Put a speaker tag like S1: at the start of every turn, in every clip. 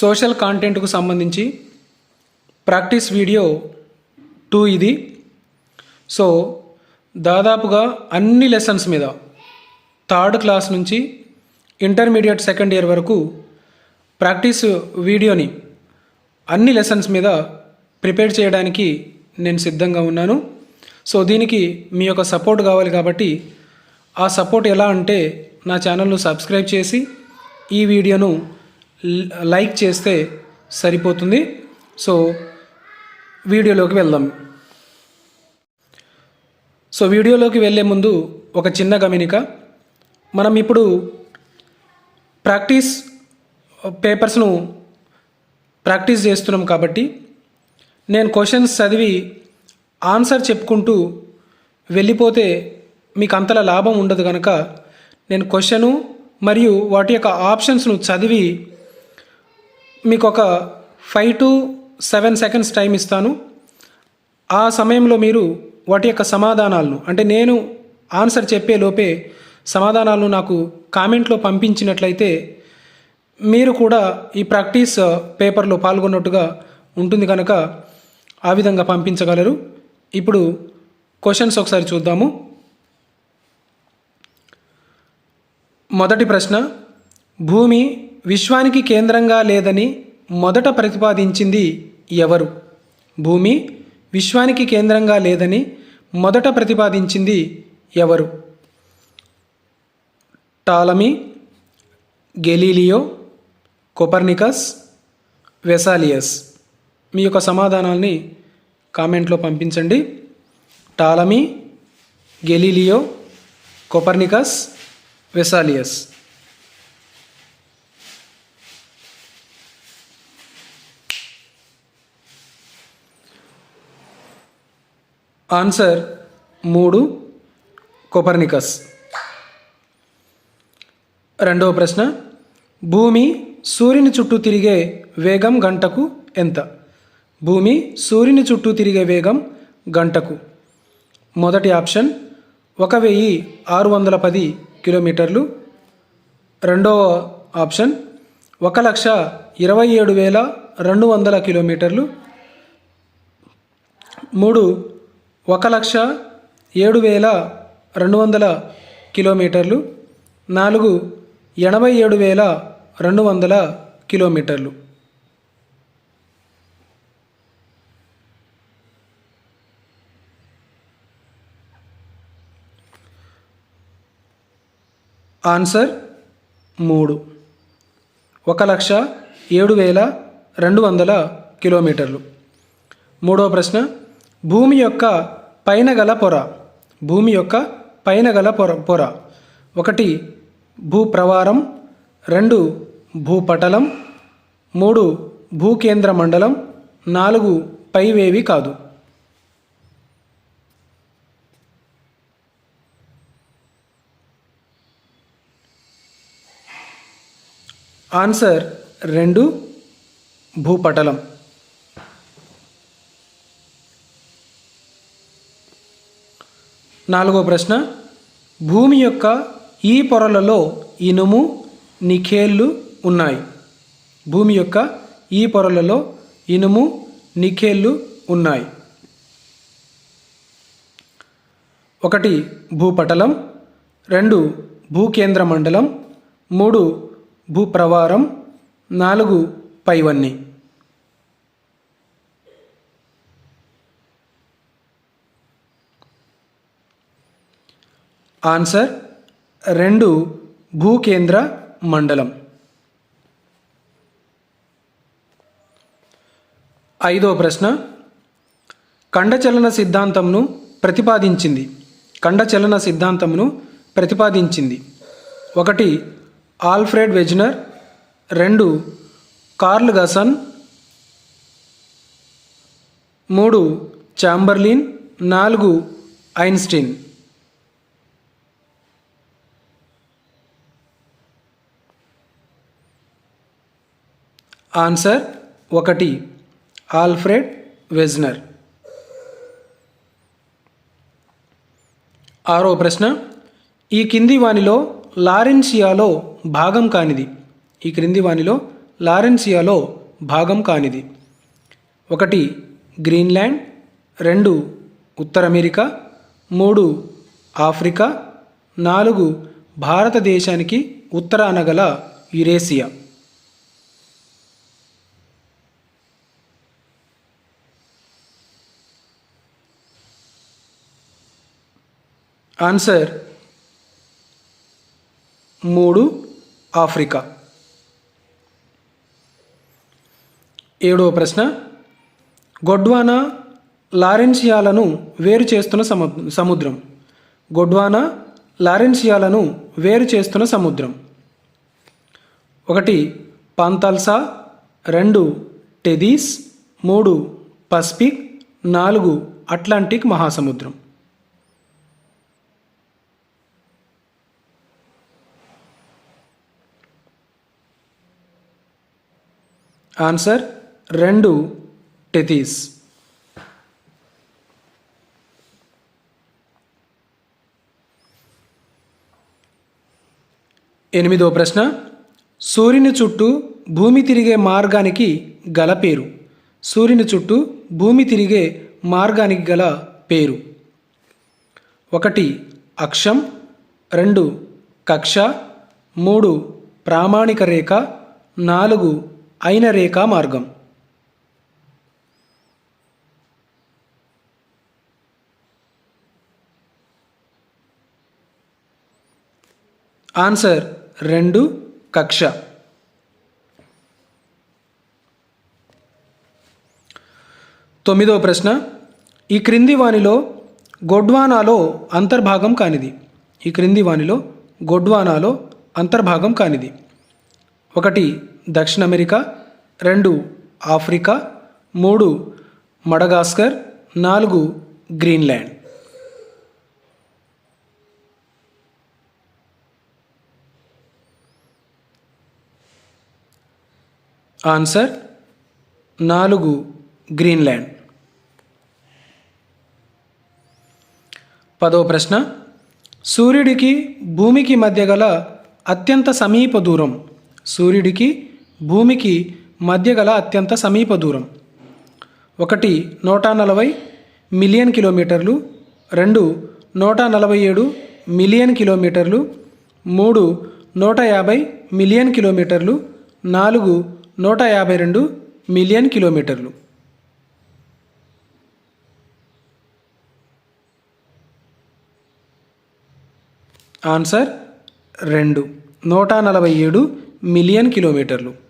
S1: Social కాంటెంట్కు సంబంధించి practice video two ఇది. సో దాదాపుగా అన్ని లెసన్స్ మీద థర్డ్ క్లాస్ నుంచి ఇంటర్మీడియట్ సెకండ్ ఇయర్ వరకు ప్రాక్టీస్ వీడియోని అన్ని లెసన్స్ మీద ప్రిపేర్ చేయడానికి నేను సిద్ధంగా ఉన్నాను. సో దీనికి మీ యొక్క సపోర్ట్ కావాలి కాబట్టి ఆ సపోర్ట్ ఎలా అంటే నా ఛానల్ను సబ్స్క్రైబ్ చేసి ఈ వీడియోను లైక్ చేస్తే సరిపోతుంది. సో వీడియోలోకి వెళ్దాం. సో వీడియోలోకి వెళ్ళే ముందు ఒక చిన్న గమనిక. మనం ఇప్పుడు ప్రాక్టీస్ పేపర్స్ను ప్రాక్టీస్ చేస్తున్నాం కాబట్టి నేను క్వశ్చన్స్ చదివి ఆన్సర్ చెప్పుకుంటూ వెళ్ళిపోతే మీకు అంతలా లాభం ఉండదు కనుక నేను క్వశ్చను మరియు వాటి యొక్క ఆప్షన్స్ను చదివి మీకు ఒక five to seven seconds time ఇస్తాను. ఆ సమయంలో మీరు వాటి యొక్క సమాధానాలను అంటే నేను ఆన్సర్ చెప్పే లోపే సమాధానాలను నాకు కామెంట్లో పంపించినట్లయితే మీరు కూడా ఈ ప్రాక్టీస్ పేపర్లో uh, పాల్గొన్నట్టుగా ఉంటుంది కనుక ఆ విధంగా పంపించగలరు. ఇప్పుడు క్వశ్చన్స్ ఒకసారి చూద్దాము. మొదటి ప్రశ్న భూమి విశ్వానికి కేంద్రంగా లేదని మొదట ప్రతిపాదించింది ఎవరు? భూమి విశ్వానికి కేంద్రంగా లేదని మొదట ప్రతిపాదించింది ఎవరు? Ptolemy Galileo Copernicus Vesalius. మీ యొక్క సమాధానాల్ని కామెంట్లో పంపించండి. Ptolemy Galileo Copernicus Vesalius. Answer మూడు కోపర్నికస్ రెండవ ప్రశ్న భూమి సూర్యుని చుట్టూ తిరిగే వేగం గంటకు ఎంత? భూమి సూర్యుని చుట్టూ తిరిగే వేగం గంటకు. మొదటి ఆప్షన్ ఒక వెయ్యి ఆరు వందల పది కిలోమీటర్లు. రెండవ ఆప్షన్ ఒక లక్ష ఇరవై ఏడు వేల రెండు వందల కిలోమీటర్లు. మూడు ఒక లక్ష ఏడు వేల రెండు వందల కిలోమీటర్లు నాలుగు ఎనభై ఏడు వేల రెండు వందల కిలోమీటర్లు. ఆన్సర్ మూడు. ఒక లక్ష ఏడు వేల రెండు వందల కిలోమీటర్లు. మూడవ ప్రశ్న భూమి యొక్క పైన గల పొర భూమి యొక్క పైన గల పొర పొర. ఒకటి భూప్రవారం రెండు భూపటలం మూడు భూకేంద్ర మండలం నాలుగు పైవేవి కాదు. ఆన్సర్ రెండు భూపటలం. నాలుగో ప్రశ్న. భూమి యొక్క ఈ పొరలలో ఇనుము నిఖేళ్ళు ఉన్నాయి. భూమి యొక్క ఈ పొరలలో ఇనుము నిఖేళ్ళు ఉన్నాయి. ఒకటి భూపటలం. రెండు భూకేంద్ర మండలం మూడు భూప్రవారం. నాలుగు పైవన్నీ. ఆన్సర్ రెండు భూకేంద్ర మండలం. ఐదో ప్రశ్న ఖండచలన సిద్ధాంతంను ప్రతిపాదించింది. ఖండచలన సిద్ధాంతంను ప్రతిపాదించింది. ఒకటి ఆల్ఫ్రెడ్ వెజ్నర్. రెండు కార్ల్ గసన్. మూడు చాంబర్లిన్. నాలుగు ఐన్స్టీన్. ఆన్సర్ ఒకటి ఆల్ఫ్రెడ్ వెజ్నర్. ఆరో ప్రశ్న ఈ కింది వానిలో లారెన్సియాలో భాగం కానిది. ఈ క్రింది వానిలో లారెన్సియాలో భాగం కానిది. ఒకటి గ్రీన్లాండ్. రెండు ఉత్తర అమెరికా మూడు ఆఫ్రికా. నాలుగు భారతదేశానికి ఉత్తరాన గల యురేసియా. ఆన్సర్ మూడు ఆఫ్రికా ఏడవ ప్రశ్న. గొడ్వానా లారెన్సియాలను వేరు చేస్తున్న సము సముద్రం. గొడ్వానా లారెన్సియాలను వేరు చేస్తున్న సముద్రం. ఒకటి పాంతల్సా. రెండు టెదీస్. మూడు పసిఫిక్. నాలుగు అట్లాంటిక్ మహాసముద్రం. ఆన్సర్ రెండు టెథీస్ ఎనిమిదో ప్రశ్న సూర్యుని చుట్టూ భూమి తిరిగే మార్గానికి గల పేరు. సూర్యుని చుట్టూ భూమి తిరిగే మార్గానికి గల పేరు. ఒకటి అక్షం. రెండు కక్ష. మూడు ప్రామాణిక రేఖ. నాలుగు అయిన రేఖా మార్గం. ఆన్సర్ రెండు కక్ష. తొమ్మిదవ ప్రశ్న. ఈ క్రింది వానిలో గొడ్వానాలో అంతర్భాగం కానిది. ఈ క్రింది వానిలో గొడ్వానాలో అంతర్భాగం కానిది. ఒకటి దక్షిణ అమెరికా రెండు ఆఫ్రికా మూడు మడగాస్కర్ నాలుగు గ్రీన్లాండ్. ఆన్సర్ నాలుగు గ్రీన్లాండ్. పదవ ప్రశ్న సూర్యుడికి భూమికి మధ్య గల అత్యంత సమీప దూరం సూర్యుడికి భూమికి మధ్య గల అత్యంత సమీప దూరం. ఒకటి నూట నలభై మిలియన్ కిలోమీటర్లు రెండు నూట నలభై ఏడు మిలియన్ కిలోమీటర్లు మూడు నూట యాభై మిలియన్ కిలోమీటర్లు నాలుగు నూట యాభై రెండు మిలియన్ కిలోమీటర్లు. ఆన్సర్ రెండు నూట నలభై ఏడు మిలియన్ కిలోమీటర్లు.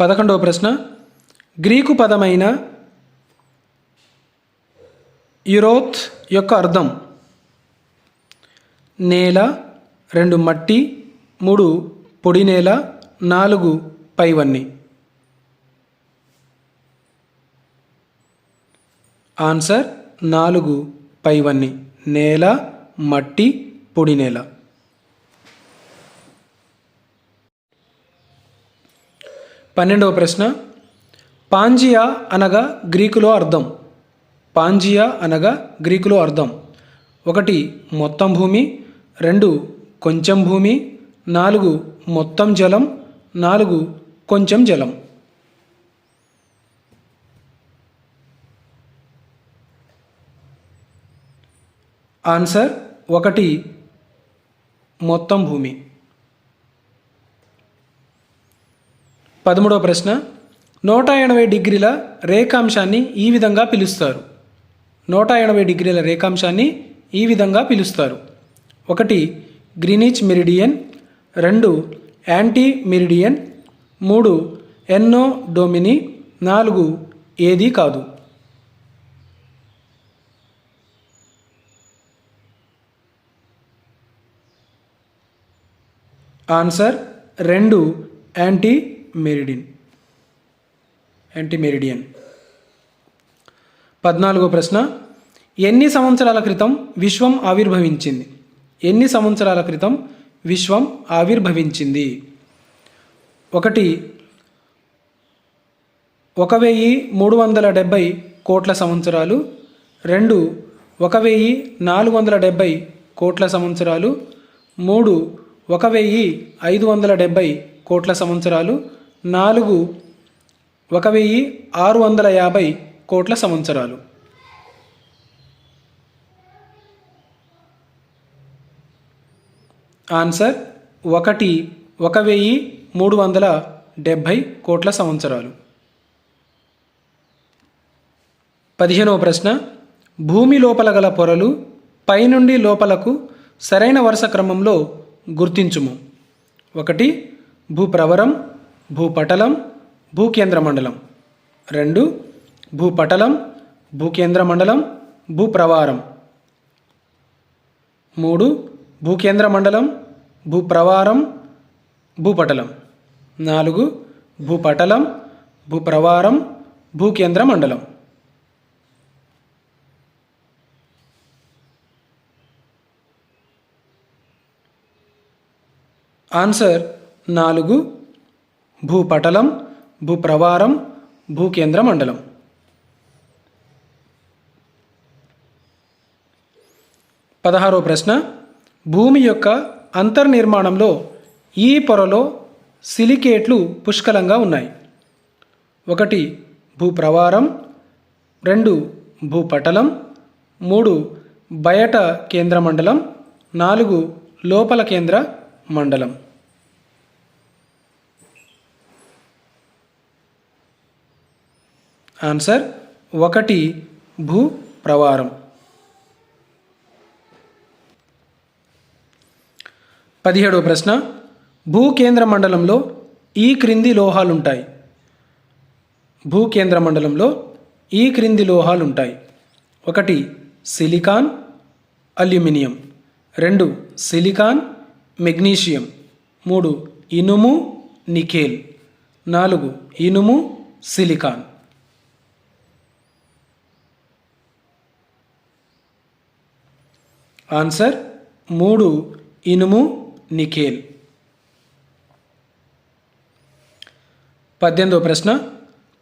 S1: పదకొండవ ప్రశ్న. గ్రీకు పదమైన యురోత్ యొక్క అర్థం. నేల రెండు మట్టి మూడు పొడి నేల నాలుగు పైవన్నీ. ఆన్సర్ నాలుగు పైవన్నీ. నేల మట్టి పొడి నేల. పన్నెండవ ప్రశ్న. పాంజియా అనగా గ్రీకులో అర్థం. పాంజియా అనగా గ్రీకులో అర్థం. ఒకటి మొత్తం భూమి. రెండు కొంచెం భూమి. నాలుగు మొత్తం జలం. నాలుగు కొంచెం జలం. ఆన్సర్ ఒకటి మొత్తం భూమి. పదమూడవ ప్రశ్న నూట ఎనభై డిగ్రీల రేఖాంశాన్ని ఈ విధంగా పిలుస్తారు. నూట ఎనభై డిగ్రీల రేఖాంశాన్ని ఈ విధంగా పిలుస్తారు. ఒకటి గ్రీనిచ్ మెరిడియన్. రెండు యాంటీ మెరిడియన్. మూడు ఎన్నో డొమిని. నాలుగు ఏది కాదు. ఆన్సర్ రెండు యాంటీ మెరిడిన్. యాంటీ మెరిడియన్ పద్నాలుగో ప్రశ్న. ఎన్ని సంవత్సరాల క్రితం విశ్వం ఆవిర్భవించింది? ఎన్ని సంవత్సరాల క్రితం విశ్వం ఆవిర్భవించింది? ఒకటి ఒక వెయ్యి మూడు వందల డెబ్భై కోట్ల సంవత్సరాలు. రెండు ఒక వెయ్యి నాలుగు వందల డెబ్భై కోట్ల సంవత్సరాలు. మూడు ఒక వెయ్యి ఐదు వందల డెబ్భై కోట్ల సంవత్సరాలు. నాలుగు ఒక వెయ్యి ఆరు వందల యాభై కోట్ల సంవత్సరాలు. ఆన్సర్ ఒకటి ఒక వెయ్యి మూడు వందల డెబ్భై కోట్ల సంవత్సరాలు. పదిహేనవ ప్రశ్న భూమి లోపల గల పొరలు పైనుండి లోపలకు సరైన వరుస క్రమంలో గుర్తించుము. ఒకటి భూప్రవరం భూపటలం భూకేంద్ర మండలం రెండు భూపటలం భూకేంద్ర మండలం భూప్రవారం. మూడు భూకేంద్ర మండలం భూప్రవారం భూపటలం. నాలుగు భూపటలం భూప్రవారం భూకేంద్ర మండలం ఆన్సర్ నాలుగు భూపటలం భూప్రవారం భూకేంద్ర మండలం పదహారో ప్రశ్న. భూమి యొక్క అంతర్నిర్మాణంలో ఈ పొరలో సిలికేట్లు పుష్కలంగా ఉన్నాయి. ఒకటి భూప్రవారం రెండు భూపటలం మూడు బయట కేంద్ర మండలం నాలుగు లోపల కేంద్ర మండలం ఆన్సర్ ఒకటి భూ ప్రవారం పదిహేడవ ప్రశ్న భూకేంద్ర మండలంలో ఈ క్రింది లోహాలుంటాయి. భూకేంద్ర మండలంలో ఈ క్రింది లోహాలుంటాయి. ఒకటి సిలికాన్ అల్యూమినియం. రెండు సిలికాన్ మెగ్నీషియం. మూడు ఇనుము నికేల్ నాలుగు ఇనుము సిలికాన్. ఆన్సర్ మూడు ఇనుము నిఖేల్. పద్దెనిమిదో ప్రశ్న.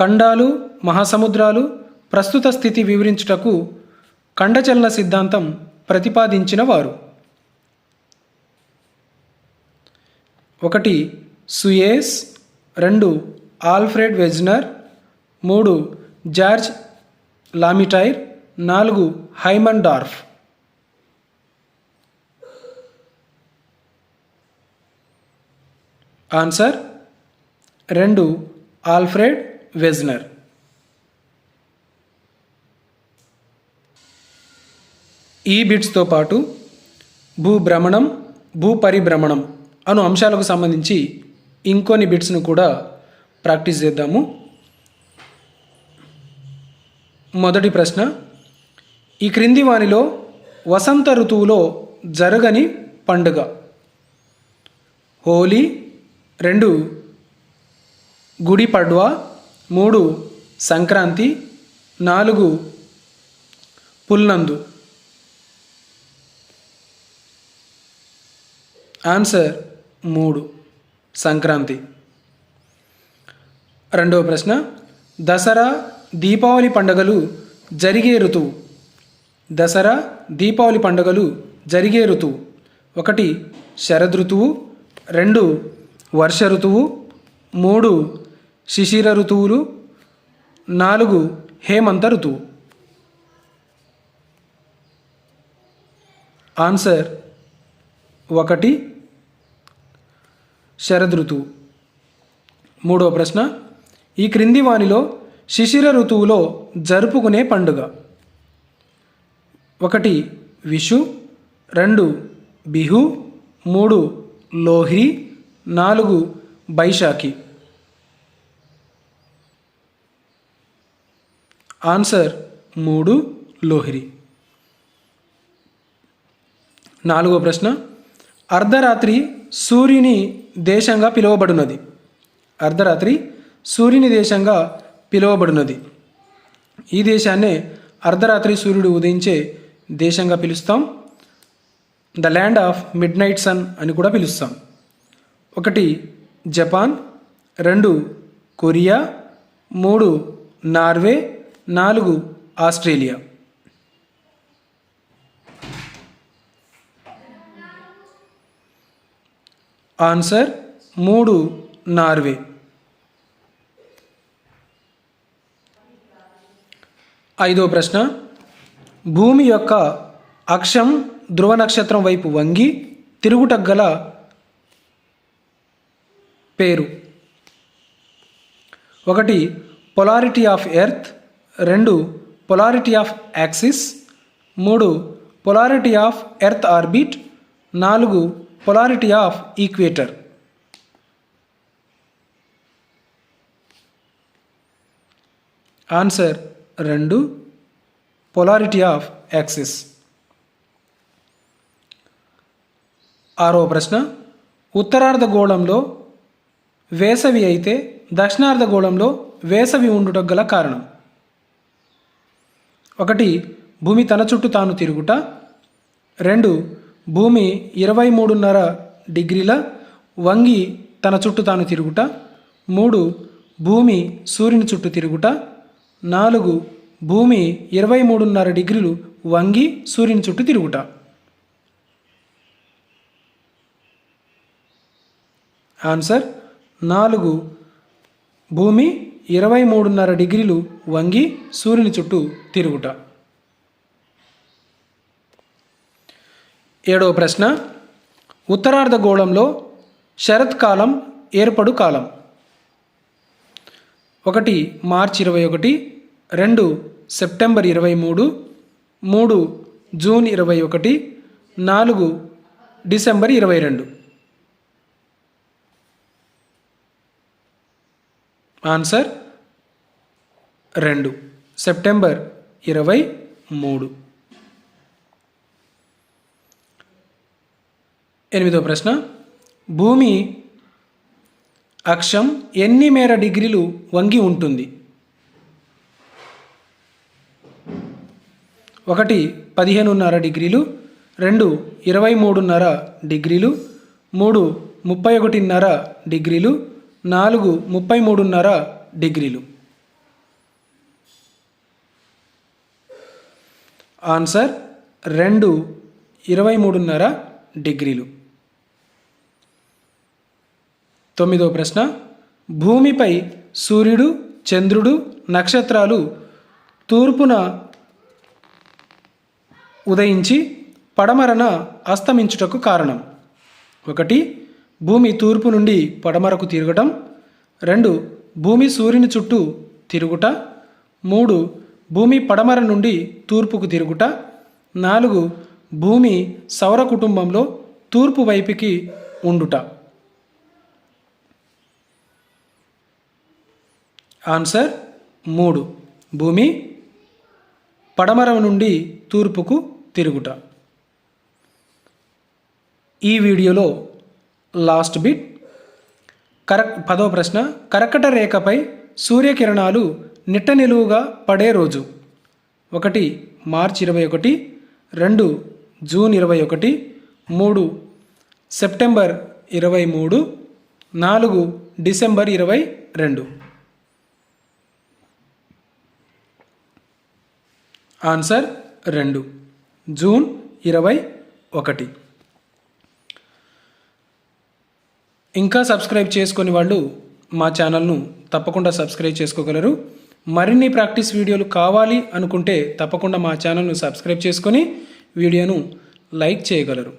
S1: ఖండాలు మహాసముద్రాలు ప్రస్తుత స్థితి వివరించుటకు ఖండచలన సిద్ధాంతం ప్రతిపాదించిన వారు. ఒకటి సుయేస్. రెండు ఆల్ఫ్రెడ్ వెజ్నర్. మూడు జార్జ్ లామిటైర్. నాలుగు హైమన్ డార్ఫ్ ఆన్సర్ రెండు ఆల్ఫ్రెడ్ వెజ్నర్. ఈ బిట్స్తో పాటు భూభ్రమణం భూపరిభ్రమణం అను అంశాలకు సంబంధించి ఇంకొన్ని బిట్స్ను కూడా ప్రాక్టీస్ చేద్దాము. మొదటి ప్రశ్న ఈ క్రింది వానిలో వసంత ఋతువులో జరగని పండుగ. హోలీ రెండు గుడి పడ్వా. మూడు సంక్రాంతి. నాలుగు పుల్నందు. ఆన్సర్ మూడు సంక్రాంతి. రెండవ ప్రశ్న దసరా దీపావళి పండుగలు జరిగే ఋతువు. దసరా దీపావళి పండుగలు జరిగే ఋతువు. ఒకటి శరదృతువు రెండు వర్ష ఋతువు మూడు శిశిర ఋతువులు నాలుగు హేమంత ఋతువు. ఆన్సర్ ఒకటి శరదృతువు మూడవ ప్రశ్న ఈ క్రింది వానిలో శిశిర ఋతువులో జరుపుకునే పండుగ. ఒకటి విషు రెండు బిహు మూడు లోహి నాలుగు బైశాఖి ఆన్సర్ మూడు లోహిరి. నాలుగో ప్రశ్న అర్ధరాత్రి సూర్యుని దేశంగా పిలువబడినది. అర్ధరాత్రి సూర్యుని దేశంగా పిలువబడినది. ఈ దేశాన్నే అర్ధరాత్రి సూర్యుడు ఉదయించే దేశంగా పిలుస్తాం. The land of midnight sun అని కూడా పిలుస్తాం. ఒకటి జపాన్ రెండు కొరియా మూడు నార్వే నాలుగు ఆస్ట్రేలియా. ఆన్సర్ మూడు నార్వే. ఐదో ప్రశ్న. భూమి యొక్క అక్షం ధ్రువ నక్షత్రం వైపు వంగి తిరుగుటగ్గల పేరు. ఒకటి పొలారిటీ ఆఫ్ ఎర్త్ రెండు పొలారిటీ ఆఫ్ యాక్సిస్ మూడు పొలారిటీ ఆఫ్ ఎర్త్ ఆర్బిట్ నాలుగు పొలారిటీ ఆఫ్ ఈక్వేటర్ ఆన్సర్ రెండు పొలారిటీ ఆఫ్ యాక్సిస్ ఆరో ప్రశ్న ఉత్తరార్ధగోళంలో వేసవి అయితే దక్షిణార్ధగోళంలో వేసవి ఉండుటకు గల కారణం. ఒకటి భూమి తన చుట్టూ తాను తిరుగుట. రెండు భూమి ఇరవై మూడున్నర డిగ్రీల వంగి తన చుట్టూ తాను తిరుగుట. మూడు భూమి సూర్యుని చుట్టూ తిరుగుట. నాలుగు భూమి ఇరవై మూడున్నర డిగ్రీలు వంగి సూర్యుని చుట్టూ తిరుగుట. ఆన్సర్ నాలుగు. భూమి ఇరవై మూడున్నర డిగ్రీలు వంగి సూర్యుని చుట్టూ తిరుగుట. ఏడవ ప్రశ్న. ఉత్తరార్ధగోళంలో శరత్కాలం ఏర్పడు కాలం. ఒకటి మార్చి ఇరవై ఒకటి రెండు సెప్టెంబర్ ఇరవై మూడు మూడు జూన్ ఇరవై ఒకటి నాలుగు డిసెంబర్ ఇరవై రెండు. ఆన్సర్ రెండు. సెప్టెంబర్ ఇరవై మూడు. ఎనిమిదో ప్రశ్న. భూమి అక్షం ఎన్ని మేర డిగ్రీలు వంగి ఉంటుంది? ఒకటి పదిహేనున్నర డిగ్రీలు రెండు ఇరవై మూడున్నర డిగ్రీలు మూడు ముప్పై ఒకటిన్నర డిగ్రీలు నాలుగు ముప్పై మూడున్నర డిగ్రీలు. ఆన్సర్ రెండు ఇరవై మూడున్నర డిగ్రీలు. తొమ్మిదో ప్రశ్న భూమిపై సూర్యుడు చంద్రుడు నక్షత్రాలు తూర్పున ఉదయించి పడమరన అస్తమించుటకు కారణం. ఒకటి భూమి తూర్పు నుండి పడమరకు తిరగటం. రెండు భూమి సూర్యుని చుట్టూ తిరుగుట. మూడు భూమి పడమర నుండి తూర్పుకు తిరుగుట. నాలుగు భూమి సౌర కుటుంబంలో తూర్పు వైపుకి ఉండుట. ఆన్సర్ మూడు భూమి పడమర నుండి తూర్పుకు తిరుగుట. ఈ వీడియోలో లాస్ట్ బిట్. కరెక్ట్ పదో ప్రశ్న. కరకట రేఖపై సూర్యకిరణాలు నిట్ట నిలువుగా పడే రోజు. ఒకటి మార్చి ఇరవై ఒకటి. రెండు జూన్ ఇరవై ఒకటి. మూడు సెప్టెంబర్ ఇరవై మూడు. నాలుగు డిసెంబర్ ఇరవై రెండు. ఆన్సర్ రెండు జూన్ ఇరవై ఒకటి. ఇంకా సబ్స్క్రైబ్ చేసుకుని వాళ్ళు మా ఛానల్ను తప్పకుండా సబ్స్క్రైబ్ చేసుకోగలరు. మరిన్ని ప్రాక్టీస్ వీడియోలు కావాలి అనుకుంటే తప్పకుండా మా ఛానల్ను సబ్స్క్రైబ్ చేసుకొని వీడియోను లైక్ చేయగలరు.